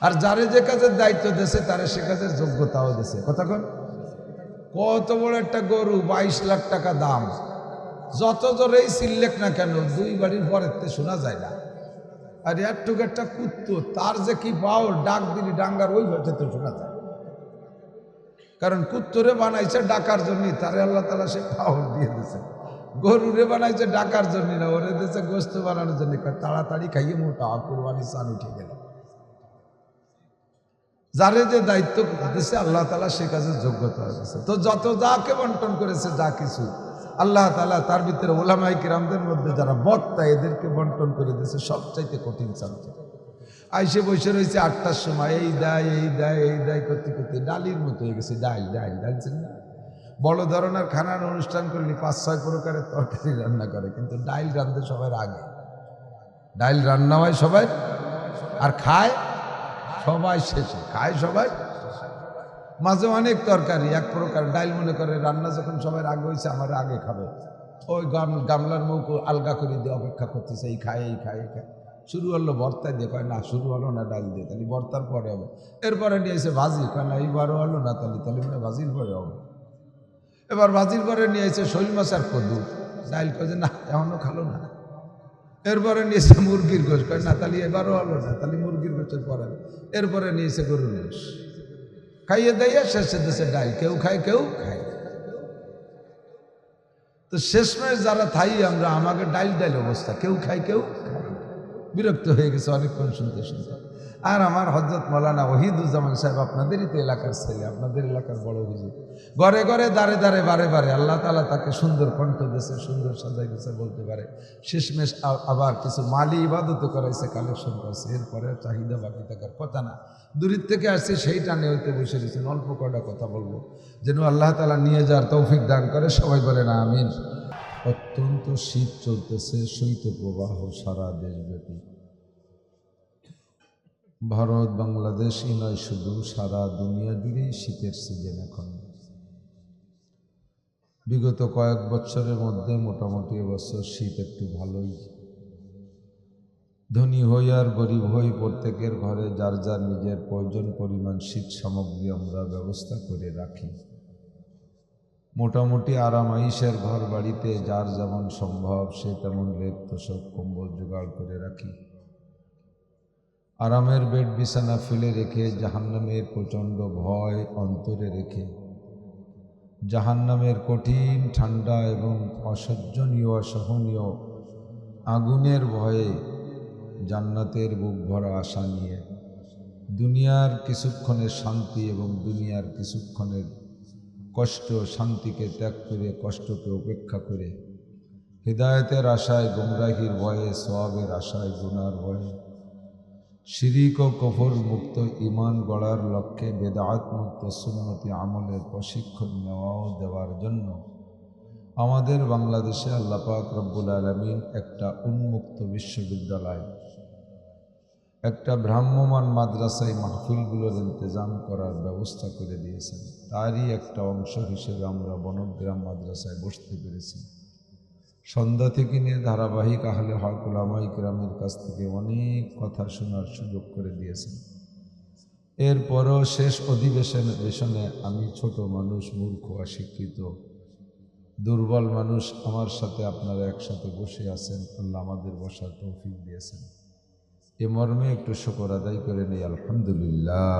আর যারে যে কাজের দায়িত্ব দেছে, তারে সে কাজের যোগ্যতাও দেছে। কতক্ষণ কত বড় একটা গরু, বাইশ লাখ টাকা দাম। যত জোরেই সিল্লেক না কেন, দুই বাড়ির পরের তে শোনা যায় না। আর একটুকু একটা কুত্তো, তার যে কি পাও ডাক দিলি ডাঙ্গার ওই তো শোনা যায়। কারণ কুত্তরে বানাইছে ডাকার জন্য, তারে আল্লাহ তালা সে পাওয়ার দিয়ে দিয়েছে গরুরে বানাইছে ডাকার জন্য না, ওরে দিয়েছে গোস্ত বানানোর জন্য। তাড়াতাড়ি খাইয়ে মোটা কুরবানি চান উঠে গেল। যারে যে দায়িত্ব দিয়েছে আল্লাহ তালা সে কাজে যোগ্যতা দিয়েছে তো যত যাকে বন্টন করেছে, যা কিছু, আল্লাহ তালা তার ভিতরে ওলামাই কিরামদের মধ্যে যারা বক্তা, এদেরকে বন্টন করে দিয়েছে সবচাইতে কঠিন সাবজেক্ট আইসে বসে রয়েছে আটটার সময়, এই দেয় এই দেয় এই দেয় করতে করতে ডালির মতো হয়ে গেছে, ডাল ডাল ডালছেন না বড় ধরনের খানার অনুষ্ঠান করলে পাঁচ, ছয় প্রকারের তরকারি রান্না করে, কিন্তু ডাইল রাঁধতে সবার আগে ডাইল রান্না হয় সবাই, আর খায় সবাই শেষে, খায় সবাই? মাঝে অনেক তরকারি, এক প্রকার ডাইল মনে করে রান্না যখন সবাই আগে হয়েছে, আমার আগে খাবে। ওই গাম, গামলার মুখ আলগা করে দিয়ে অপেক্ষা করতেছে, এই খায় এই খায় এই খায়। শুরু হলো ভর্তায় দিয়ে, কয় না, শুরু হলো না ডাল দিয়ে, তাহলে ভর্তার পরে হবে। এরপরে নিয়ে এসে ভাজি, কয় না এইবারও হলো না, তাহলে তাহলে মানে ভাজির পরে হবে। এবার ভাজির পরে নিয়ে এসে শৈল মাছ আর কদু। ডাইল কয় যে, না এমনও খালো না। এরপরে নিয়েছে মুরগির গোশ। কয় না তাহলে এবারও হলো না তাহলে মুরগির গোশের পরে এরপরে নিয়েছে গরুর গোস খাইয়ে দিয়ে শেষে দেশে ডাল কেউ খায় কেউ খায়। তো শেষমেশ যারা থাই, আমরা আমাকে ডাইল ডাইল অবস্থা। কেউ খায় কেউ খায়। বিরক্ত হয়ে গেছে, অনেকক্ষণ শুনতে শুনতে। আর আমার হজরত মৌলানা ওহিদুজ্জামান সাহেব আপনাদেরই তো এলাকার ছেলে, আপনাদের এলাকার বড় হুজুর। ঘরে ঘরে দাঁড়ে দাঁড়ে বারে বারে আল্লাহ তালা তাকে সুন্দর কণ্ঠ দিয়েছে, সুন্দর সাজাই দিয়েছে, বলতে পারে, শেষমেশ আবার কিছু মালি ইবাদত করাইছে কালেকশন করেছে এরপরে চাহিদা বাকি থাকার কথা না। দূরের থেকে আসছে, সেই টানে হইতে বসে দিয়েছেন অল্প কটা কথা বলব, যেন আল্লাহ তালা নিয়ে যাওয়ার তৌফিক দান করে, সবাই বলে না, আমিন। অত্যন্ত শীত চলতেছে শৈত্য প্রবাহ সারা দেশব্যাপী। ভারত বাংলাদেশই নয় শুধু, সারা দুনিয়া জুড়েই শীতের সিজন এখন। বিগত কয়েক বছরের মধ্যে মোটামুটি এবছর শীত একটু ভালোই। ধনী হই আর গরিব হই প্রত্যেকের ঘরে যার যার নিজের প্রয়োজন পরিমাণ শীত সামগ্রী আমরা ব্যবস্থা করে রাখি। মোটামুটি আরাম আইসের ঘর বাড়িতে যার যেমন সম্ভব, সে তেমন লেপ তোষক, কম্বল জোগাড় করে রাখি। আরামের বেড বিছানা ফেলে রেখে জাহান্নামের প্রচণ্ড ভয় অন্তরে রেখে। জাহান্নামের কঠিন, ঠান্ডা এবং অসহ্যনীয়, অসহনীয় আগুনের ভয়ে জান্নাতের বুক ভরা আশা নিয়ে। দুনিয়ার কিছুক্ষণের শান্তি এবং দুনিয়ার কিছুক্ষণের কষ্ট শান্তিকে ত্যাগ করে, কষ্টকে উপেক্ষা করে। হৃদায়তের আশায়, গুমরাহির ভয়ে, সোয়াবের আশায়, গুনার ভয়ে শিরিক ও কফর মুক্ত ইমান গড়ার লক্ষ্যে বেদাত মুক্ত সুন্নতি আমলের প্রশিক্ষণ নেওয়াও দেওয়ার জন্য আমাদের বাংলাদেশে আল্লাপাক রব্বুল আলমিন একটা উন্মুক্ত বিশ্ববিদ্যালয়, একটা ভ্রাম্যমান মাদ্রাসায় মাহফিলগুলোর ইন্তজাম করার ব্যবস্থা করে দিয়েছেন। তারই একটা অংশ হিসেবে আমরা বনগ্রাম মাদ্রাসায় বসতে পেরেছি। সন্ধ্যা থেকে নিয়ে ধারাবাহিক আহলে হক ওলামাই গ্রামের কাছ থেকে অনেক কথা শোনার সুযোগ করে দিয়েছেন। এরপরও শেষ অধিবেশন বেশনে আমি ছোট মানুষ, মূর্খ, অশিক্ষিত, দুর্বল মানুষ, আমার সাথে আপনারা একসাথে বসে আছেন। আল্লাহ আমাদের বসার তৌফিক দিয়েছেন। এ মর্মে একটু শকর আদায় করে নেই, আলহামদুলিল্লাহ।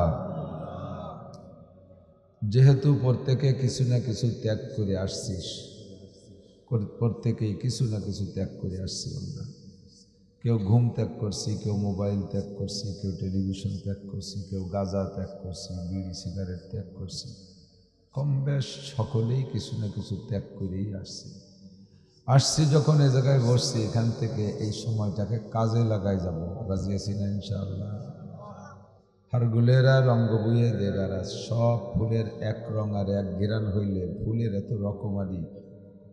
যেহেতু প্রত্যেকে কিছু না কিছু ত্যাগ করে আসছিস প্রত্যেকেই কিছু না কিছু ত্যাগ করে আসছি আমরা। কেউ ঘুম ত্যাগ করছি, কেউ মোবাইল ত্যাগ করছি, কেউ টেলিভিশন ত্যাগ করছি, কেউ গাঁজা ত্যাগ করছি, বিড়ি, সিগারেট ত্যাগ করছি। কম বেশ সকলেই কিছু না কিছু ত্যাগ করেই আসছি। আসছি যখন এ জায়গায় বসছি, এখান থেকে এই সময়টাকে কাজে লাগাই যাব। রাজি আছি না ইনশাআল্লাহ। হারগুলেরা রঙ্গ বইয়ে দেগারা সব ফুলের এক রং আর এক ঘেরান হইলে ফুলের এত রকমারি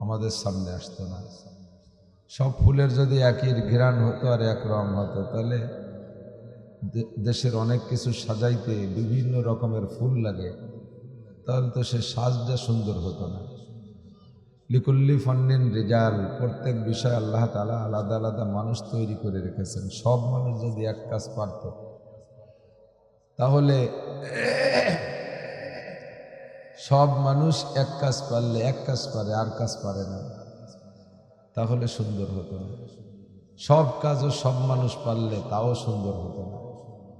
আমাদের সামনে আসতো না। সব ফুলের যদি একই ঘেরান হতো আর এক রং হতো, তাহলে দেশের অনেক কিছু সাজাইতে বিভিন্ন রকমের ফুল লাগে। তাহলে তো সে সাজটা সুন্দর হতো না। লিকুল্লি ফান্নিন রেজাল, প্রত্যেক বিষয় আল্লাহ তালা আলাদা আলাদা মানুষ তৈরি করে রেখেছেন। সব মানুষ যদি এক কাজ পারত, তাহলে সব মানুষ এক কাজ পারলে এক কাজ পারে, আর কাজ পারে না। তাহলে সুন্দর হতো না। সব কাজও সব মানুষ পারলে তাও সুন্দর হতো না।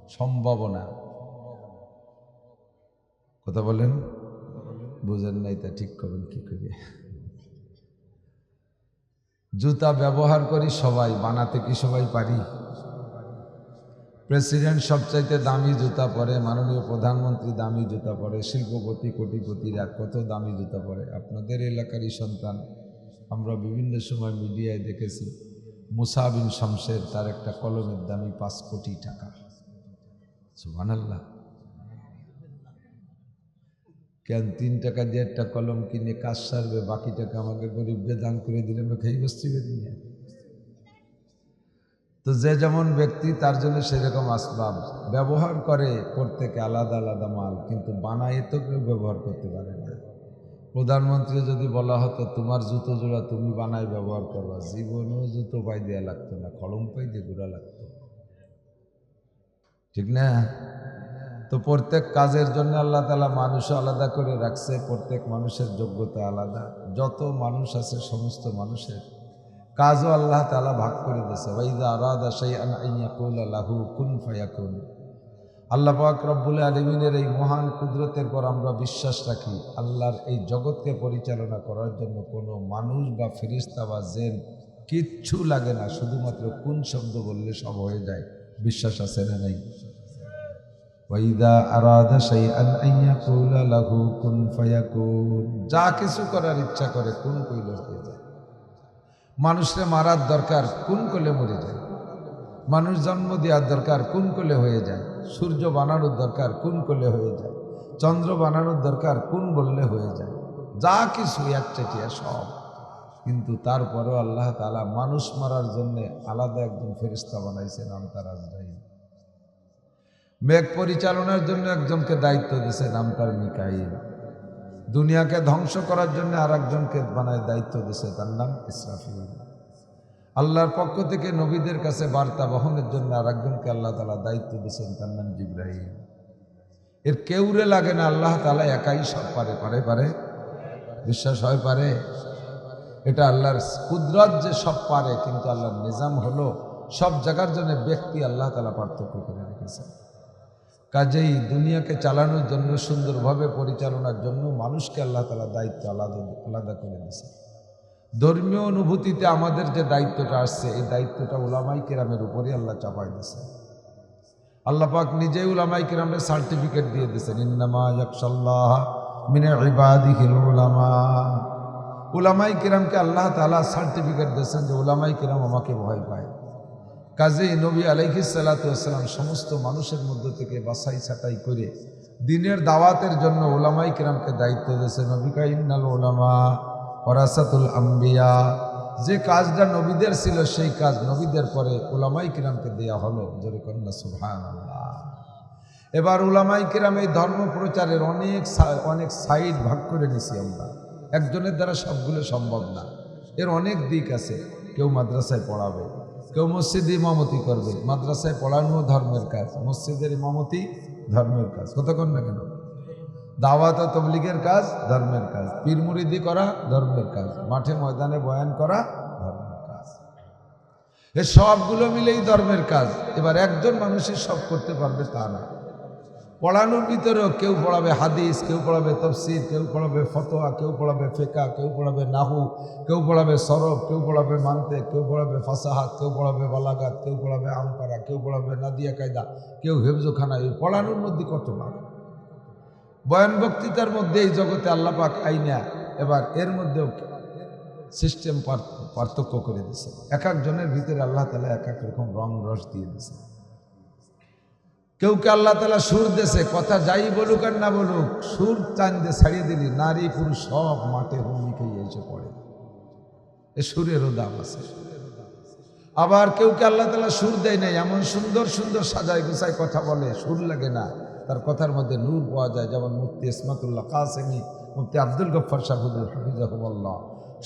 সম্ভাবনা কথা বলেন? বুঝেন নাই তা ঠিক করবেন কি করে। জুতা ব্যবহার করি সবাই, বানাতে কি সবাই পারি? প্রেসিডেন্ট সবচাইতে দামি জুতা পরে, মাননীয় প্রধানমন্ত্রী দামি জুতা পরে, শিল্পপতি, কোটিপতিরা কত দামি জুতা পরে? আপনাদের এলাকারই সন্তান। আমরা বিভিন্ন সময় মিডিয়ায় দেখেছি মুসাবিন শমশের তার একটা কলমের দামি পাঁচ কোটি টাকা। সুবহানাল্লাহ। কেন তিন টাকা দিয়ে একটা কলম কিনে কাজ সারবে, বাকি টাকা আমাকে গরিবকে দান করে দিলে আমি খেয়ে বসছি বেরিয়ে তো যে যেমন ব্যক্তি, তার জন্য সেরকম আসবাব। ব্যবহার করে প্রত্যেকে আলাদা আলাদা মাল, কিন্তু বানায় তো কেউ ব্যবহার করতে পারে না। প্রধানমন্ত্রী যদি বলা হতো, তোমার জুতো জোড়া তুমি বানায় ব্যবহার করবা। জীবনেও জুতো পাই দেওয়া লাগতো না, কলম পাই দিয়ে ঘোরা লাগতো। ঠিক না? তো প্রত্যেক কাজের জন্য আল্লাহ তালা মানুষও আলাদা করে রাখছে, প্রত্যেক মানুষের যোগ্যতা আলাদা। যত মানুষ আছে, সমস্ত মানুষের কাজও আল্লাহ তালা ভাগ করে দিয়েছে। ওয়াইদা আরাদা শাইআন আইয়াকুল লাহু, কুন আল্লাহ পাক রব্বুল আলমিনের এই মহান কুদরতের পর আমরা বিশ্বাস রাখি, আল্লাহর এই জগৎকে পরিচালনা করার জন্য কোনো মানুষ বা ফিরিস্তা বা জেন কিচ্ছু লাগে না, শুধুমাত্র কোন শব্দ বললে সব হয়ে যায়। বিশ্বাস আছে না নাই? যা কিছু করার ইচ্ছা করে কোন কইল হয়ে যায়। মানুষকে মারার দরকার কোন কোলে মরে যায়? মানুষ জন্ম দেওয়ার দরকার কোন কোলে হয়ে যায়? সূর্য বানানোর দরকার কোন কোলে হয়ে যায়? চন্দ্র বানানোর দরকার কোন বললে হয়ে যায়? যা কিছু একচেটিয়া সব। কিন্তু তারপরেও আল্লাহ তালা মানুষ মারার জন্য আলাদা একজন ফেরিস্তা বানাইছে নাম তার আজরাইল। মেঘ পরিচালনার জন্য একজনকে দায়িত্ব দিয়েছে নাম তার মিকাইল। দুনিয়াকে ধ্বংস করার জন্য আর একজনকে বানায় দায়িত্ব দিছে, তার নাম ইসরাফিল। আল্লাহর পক্ষ থেকে নবীদের কাছে বার্তা বহনের জন্য আর একজনকে আল্লাহ তালা দায়িত্ব দিয়েছেন তার নাম জিব্রাহিম এর কেউরে লাগে না, আল্লাহ তালা একাই সব পারে পারে পারে। বিশ্বাস হয়, পারে। এটা আল্লাহর কুদরত যে সব পারে, কিন্তু আল্লাহর নিজাম হলো সব জায়গার জন্য ব্যক্তি আল্লাহ তালা পার্থক্য করে রেখেছে। কাজেই দুনিয়াকে চালানোর জন্য, সুন্দরভাবে পরিচালনার জন্য মানুষকে আল্লাহ তালা দায়িত্ব আলাদা আলাদা করে দিয়েছে ধর্মীয় অনুভূতিতে আমাদের যে দায়িত্বটা আসছে, এই দায়িত্বটা উলামাই কেরামের উপরই আল্লাহ চাপাই দিয়েছে আল্লাহ পাক নিজেই উলামাই কেরামের সার্টিফিকেট দিয়ে দিয়েছেন, ইন্নামা ইয়াকশাল্লাহ মিনে ইবাদিহিল উলামা। উলামাই কিরামকে আল্লাহ তালা সার্টিফিকেট দিয়েছেন যে উলামাই কিরাম আমাকে ভয় পায়। কাজেই নবী আলাইহি সালাতাম সমস্ত মানুষের মধ্য থেকে বাছাই ছাটাই করে দিনের দাওয়াতের জন্য ওলামাই কিরামকে দায়িত্ব দিয়েছে নবিকা ইন্নাল ওলামা ওরাসাতুল আম্বিয়া। যে কাজটা নবীদের ছিল সেই কাজ নবীদের পরে ওলামাই কিরামকে দেয়া হলো। জোরে কন্যা সুহান এবার উলামাই কিরাম এই ধর্ম প্রচারের অনেক অনেক সাইড ভাগ করে নিছি আমরা। একজনের দ্বারা সবগুলো সম্ভব না। এর অনেক দিক আছে। কেউ মাদ্রাসায় পড়াবে কেউ মসজিদে ইমামতি করবে, মাদ্রাসায় পড়ানো ধর্মের কাজ, মসজিদের ইমামতি ধর্মের কাজ। কতক্ষণ না কেন? দাওয়াত তবলিগের কাজ ধর্মের কাজ, পীরমুরিদি করা ধর্মের কাজ, মাঠে ময়দানে বয়ান করা ধর্মের কাজ। এ সবগুলো মিলেই ধর্মের কাজ। এবার একজন মানুষই সব করতে পারবে তা না। পড়ানোর ভিতরেও কেউ পড়াবে হাদিস কেউ পড়াবে তফসির কেউ পড়াবে ফতোয়া কেউ পড়াবে ফেকা কেউ পড়াবে নাহু কেউ পড়াবে সরব কেউ পড়াবে মানতে কেউ পড়াবে ফাসাহাত কেউ পড়াবে বালাগাত কেউ পড়াবে আমপারা কেউ পড়াবে নাদিয়া কায়দা কেউ হেফজোখানা এই পড়ানোর মধ্যে কত ভাগ বয়ান বক্তৃতার মধ্যে এই জগতে আল্লাপাক আইনা এবার এর মধ্যেও সিস্টেম পার্থক্য করে দিছে এক একজনের ভিতরে আল্লাহ তালা এক এক রকম রং রস দিয়ে দিছে কেউকে আল্লাহ তালা সুর দেশে কথা যাই বলুক আর না বলুক, সুর চান দিয়ে ছাড়িয়ে দিলি, নারী পুরুষ সব মাঠে হুমড়ি এসে পড়ে। এ সুরেরও দাম আছে। আবার কেউকে আল্লাহ তালা সুর দেয় নাই, এমন সুন্দর সুন্দর সাজায় গুছায় কথা বলে, সুর লাগে না। তার কথার মধ্যে নূর পাওয়া যায়, যেমন মুফতি ইসমাতুল্লাহ কাসেমি, মুফতি আব্দুল গফর শাহুদুল হাফিজাহুল্লাহ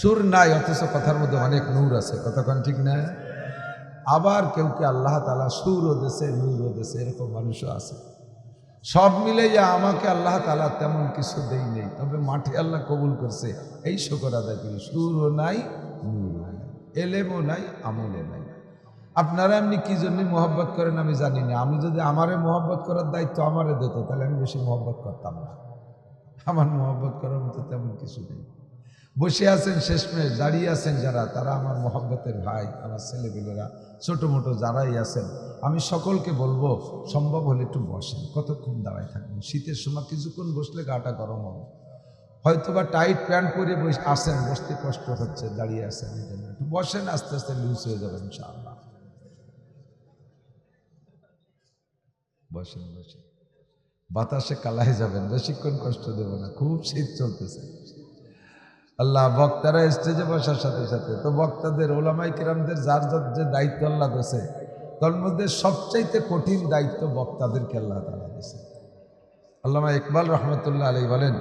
সুর নাই, অথচ কথার মধ্যে অনেক নূর আছে কতক্ষণ ঠিক না? আবার কেউ কে আল্লাহ তালা সুরও দেশে নূরও দেশে এরকম মানুষও আছে। সব মিলে যা আমাকে আল্লাহ তালা তেমন কিছু দেই নেই, তবে মাঠে আল্লাহ কবুল করছে। এই শকর আদায় করি, সুরও নাই, নূরও নাই, এলেমও নাই, আমলও নাই। আপনারা এমনি কী জন্য মোহব্বত করেন আমি জানি না। আমি যদি আমারে মোহব্বত করার দায়িত্ব আমারে দিত, তাহলে আমি বেশি মোহব্বত করতাম না। আমার মোহব্বত করার মতো তেমন কিছু নেই। বসে আছেন, শেষমেশ দাঁড়িয়ে আছেন যারা, তারা আমার মোহব্বতের ভাই, আমার ছেলেপেলেরা ছোটো মোটো যারাই আছেন, আমি সকলকে বলব, সম্ভব হলে একটু বসেন, কতক্ষণ দাঁড়ায় থাকবেন? শীতের সময় কিছুক্ষণ বসলে গাটা গরম হবে। হয়তো বা টাইট প্যান্ট পরে বসে, আসেন, বসতে কষ্ট হচ্ছে, দাঁড়িয়ে আছেন এই জন্য। একটু বসেন, আস্তে আস্তে লুজ হয়ে যাবেন, ইনশাআল্লাহ। বসেন বসেন। বাতাসে কালাই যাবেন, বেশিক্ষণ কষ্ট দেব না, খুব শীত চলতেছে। আল্লাহ বক্তারা স্টেজে বসার সাথে সাথে তো বক্তাদের ওলামাই কিরামদের যার যার যে দায়িত্ব আল্লাহ দিয়েছে তার মধ্যে সবচাইতে কঠিন দায়িত্ব বক্তাদেরকে আল্লাহ তালা দিয়েছে আল্লামা ইকবাল রহমতুল্লাহ আলী বলেন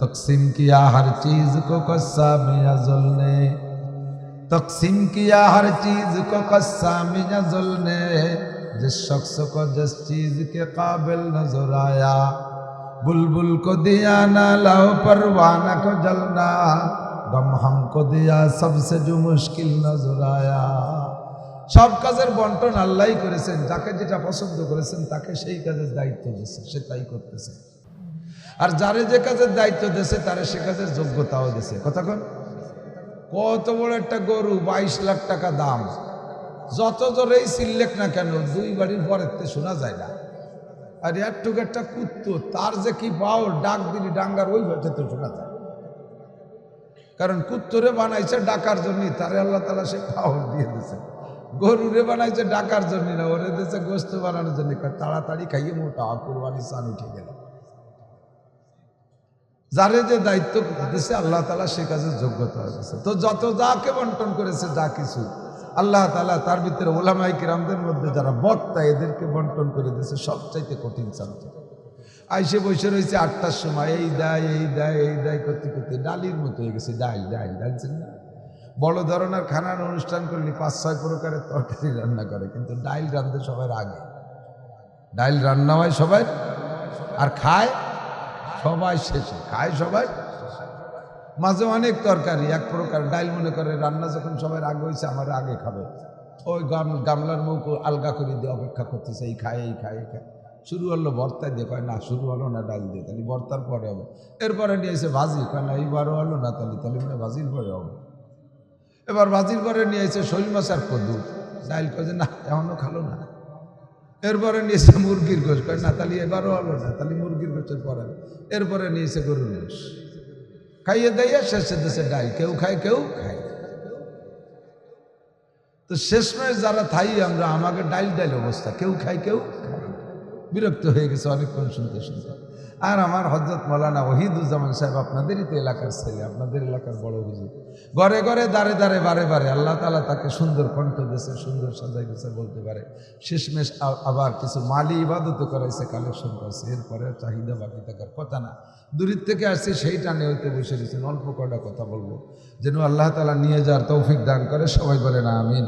তকসিম কিয়া হর চিজ কো কসা মিয়া জলনে तकसीम किया हर चीज को कस्सा में नजल ने जिस शख्स को जिस चीज के काबिल नजर आया बुलबुल को दिया ना लाओ परवाना को जलना गम हमको दिया सबसे जो मुश्किल नजर आया সব কাজের বন্টন আল্লাহই করেছেন যাকে যেটা পছন্দ করেছেন তাকে সেই কাজের দায়িত্ব দিয়েছে সে তাই করতেছে আর যারে যে কাজের দায়িত্ব দিয়েছে তারে সে কাজের যোগ্যতাও দিয়েছে কতক্ষণ কত বড় একটা গরু বাইশ লাখ টাকা দাম যত জোরেই সিল্লেক না কেন দুই বাড়ির পরেতে শোনা যায় না আর একটুকু একটা কুত্তো, তার যে কি পাও ডাক দিলি ডাঙ্গার ওই তো শোনা যায়। কারণ কুত্তরে বানাইছে ডাকার জন্য তারে আল্লাহ তালা সে পাওয়ার দিয়ে দিছে। গরুরে বানাইছে ডাকার জন্য না, ওরে দিয়েছে গোস্ত বানানোর জন্য তাড়াতাড়ি খাইয়ে মোটা কুরবানি চান উঠে গেল। যারে যে দায়িত্ব দিছে, আল্লাহ তালা সে কাজের যোগ্যতা দিয়েছে তো যত যাকে বন্টন করেছে, যা কিছু। আল্লাহ তালা তার ভিতরে ওলামাই কিরামদের মধ্যে যারা বক্তা, এদেরকে বন্টন করে দিয়েছে সবচাইতে কঠিন সাবজেক্ট আইসে বসে রয়েছে আটটার সময়, এই দেয় এই দেয় এই দেয় করতে করতে ডালির মতো হয়ে গেছে, ডাল ডাল ডালছেন না? বড় ধরনের খানার অনুষ্ঠান করলে পাঁচ, ছয় প্রকারের তরকারি রান্না করে, কিন্তু ডাইল রান্ধে সবার আগে ডাইল রান্না হয় সবাই, আর খায় সবাই শেষে, খায় সবাই। মাঝে অনেক তরকারি, এক প্রকার ডাইল মনে করে রান্না যখন সবাই আগে হয়েছে, আমার আগে খাবে। ওই গামলার মুখ আলগা করে দিয়ে অপেক্ষা করতেছে, এই খায় এই খায় এই খায়। শুরু হলো ভর্তায় দিয়ে, কয় না, শুরু হলো না ডাল দিয়ে, তাহলে ভর্তার পরে হবে। এরপরে নিয়ে এসে ভাজি, কয় না, এইবারও হলো না, তাহলে তাহলে মানে ভাজির পরে হবে। এবার ভাজির পরে নিয়ে এসে শৈল মাছ আর কদু। ডাইল কয় যে, না এখনও খালো না। এরপরে নিয়েছে মুরগির গোশ, কয় না, তাহলে এবারও হলো না, তাহলে মুরগির গোশের পরে এরপরে নিয়েছে গরুর গোশ। খাইয়ে দিয়ে শেষে দেশে ডাল কেউ খায় কেউ খায় না। তো শেষমেশ যারা থাই আমরা আমাকে ডাইল ডাইল অবস্থা কেউ খায় কেউ খায় না। বিরক্ত হয়ে গেছে, অনেকক্ষণ শুনতে শুনতে। আর আমার হজরত মৌলানা ওহিদুজ্জামান সাহেব আপনাদেরই তো এলাকার ছেলে, আপনাদের এলাকার বড় হুজুর। ঘরে ঘরে দাঁড়ে দাঁড়ে বারে বারে আল্লাহ তালা তাকে সুন্দর কণ্ঠ দিয়েছে, সুন্দর সাজাই গেছে বলতে পারে, শেষমেশ আবার কিছু মালি ইবাদত করাইছে, কালেকশন করছে এরপরে চাহিদা বাকি থাকার কথা না। দূরের থেকে আসছে, সেই টানে হইতে বসে দিয়েছেন অল্প কটা কথা বলব। যেন আল্লাহ তালা নিয়ে যাওয়ার তৌফিক দান করে, সবাই বলে না আমিন।